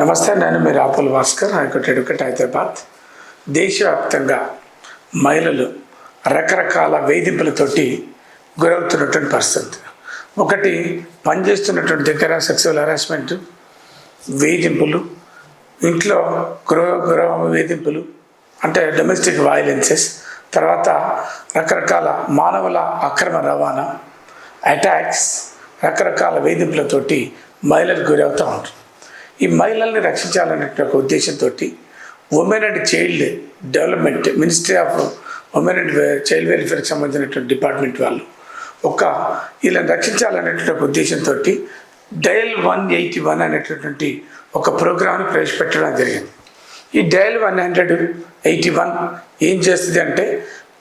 నమస్తే నేను మీ ఆపుల్ Bhaskar high court advocate Hyderabad. దేశవ్యాప్తంగా మహిళలు రకరకాల వేధింపులతోటి గురవుతున్నటువంటి పరిస్థితి. ఒకటి పనిచేస్తున్నటువంటి దగ్గర సెక్సువల్ హెరాస్మెంట్ వేధింపులు ఇంట్లో గృహ గృహ వేధింపులు అంటే డొమెస్టిక్ వైలెన్సెస్ తర్వాత రకరకాల మానవుల అక్రమ రవాణా అటాక్స్ రకరకాల వేధింపులతోటి మహిళలు గురవుతూ ఉంటారు. ఈ మహిళల్ని రక్షించాలనే ఒక ఉద్దేశంతో women and child development ministry of women and child వెల్ఫేర్కి సంబంధించినటువంటి డిపార్ట్మెంట్ వాళ్ళు ఒక వీళ్ళని రక్షించాలనేటువంటి ఒక ఉద్దేశంతో డయల్ వన్ ఎయిటీ వన్ అనేటటువంటి ఒక ప్రోగ్రామ్ని ప్రవేశపెట్టడం జరిగింది. ఈ dial one hundred eighty one ఏం చేస్తుంది అంటే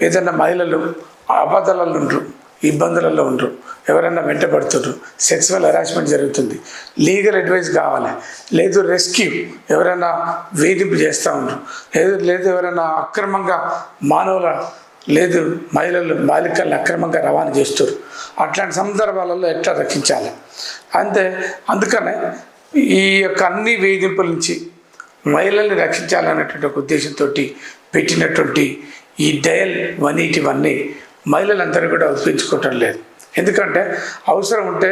ఏదైనా మహిళలు అబద్ధాలలో ఉంటారు ఇబ్బందులలో ఉండరు. ఎవరైనా వెంటబడుతున్నారు సెక్సువల్ హెరాస్మెంట్ జరుగుతుంది. లీగల్ అడ్వైస్ కావాలి. లేదు రెస్క్యూ ఎవరైనా వేధింపు చేస్తూ ఉండరు. లేదు లేదు ఎవరైనా అక్రమంగా మానవుల లేదు మహిళలు బాలికలను అక్రమంగా రవాణా చేస్తారు అట్లాంటి సందర్భాలలో ఎట్లా రక్షించాలి? అంతే అందుకనే ఈ యొక్క అన్ని వేధింపుల నుంచి మహిళల్ని రక్షించాలనేటువంటి ఒక ఉద్దేశంతో పెట్టినటువంటి ఈ డయల్ వన్ ఎయిటీ వన్ని మహిళలందరూ కూడా ఒప్పించుకోవటం లేదు. ఎందుకంటే అవసరం ఉంటే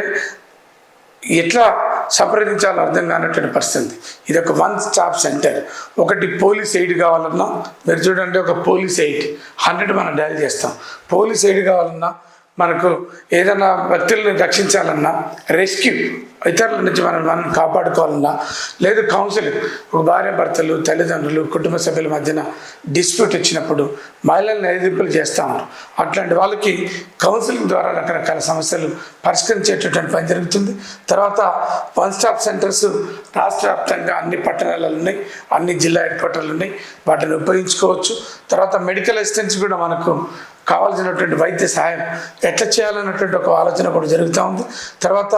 ఎట్లా సంప్రదించాలో అర్థం కానటువంటి పరిస్థితి. ఇది ఒక వన్ స్టాప్ సెంటర్. ఒకటి పోలీస్ ఎయిడ్ కావాలన్నా మీరు చూడండి ఒక పోలీస్ ఎయిడ్. హండ్రెడ్ మనం డయల్ చేస్తాం. పోలీస్ ఎయిడ్ కావాలన్నా మనకు ఏదైనా వ్యక్తుల్ని రక్షించాలన్నా రెస్క్యూ ఇతరుల నుంచి మనం మనం కాపాడుకోవాలన్నా లేదు కౌన్సిలింగ్ ఒక భార్య భర్తలు తల్లిదండ్రులు కుటుంబ సభ్యుల మధ్యన డిస్ప్యూట్ వచ్చినప్పుడు మహిళలను ఎదింపులు చేస్తూ ఉంటారు అట్లాంటి వాళ్ళకి కౌన్సిలింగ్ ద్వారా రకరకాల సమస్యలు పరిష్కరించేటటువంటి పని జరుగుతుంది. తర్వాత వన్ స్టాప్ సెంటర్స్ రాష్ట్ర వ్యాప్తంగా అన్ని పట్టణాలలో ఉన్నాయి అన్ని జిల్లా హెడ్ క్వార్టర్లు ఉన్నాయి. వాటిని ఉపయోగించుకోవచ్చు. తర్వాత మెడికల్ అసిస్టెన్స్ కూడా మనకు కావాల్సినటువంటి వైద్య సహాయం ఎట్లా చేయాలన్నటువంటి ఒక ఆలోచన కూడా జరుగుతూ ఉంది. తర్వాత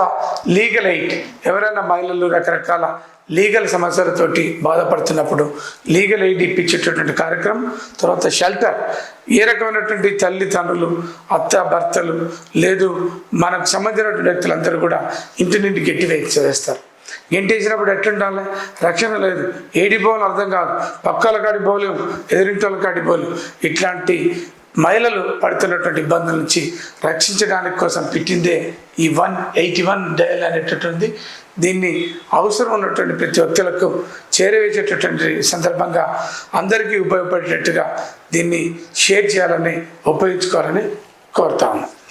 లీగల్ ఎయిట్ ఎవరైనా మహిళలు రకరకాల లీగల్ సమస్యలతోటి బాధపడుతున్నప్పుడు లీగల్ ఎయిడ్ ఇప్పించేటటువంటి కార్యక్రమం తర్వాత షెల్టర్. ఏ రకమైనటువంటి తల్లిదండ్రులు అత్త భర్తలు లేదు మనకు సంబంధించినటువంటి వ్యక్తులందరూ కూడా ఇంటి నుండి గట్టి వేస్తారు గెంటేసినప్పుడు ఎట్లుండాలి? రక్షణ లేదు. ఏడిపోవాలి అర్థం కాదు. పక్కల కాడి పోలేవు ఎదురింటి వాళ్ళ కాడి ఇట్లాంటి మహిళలు పడుతున్నటువంటి ఇబ్బందుల నుంచి రక్షించడానికి కోసం పెట్టిందే ఈ వన్ ఎయిటీ వన్ డయల్ అనేటటువంటి దీన్ని అవసరం ఉన్నటువంటి ప్రతి వ్యక్తులకు చేరవేసేటటువంటి సందర్భంగా అందరికీ ఉపయోగపడేటట్టుగా దీన్ని షేర్ చేయాలని ఉపయోగించుకోవాలని కోరుతా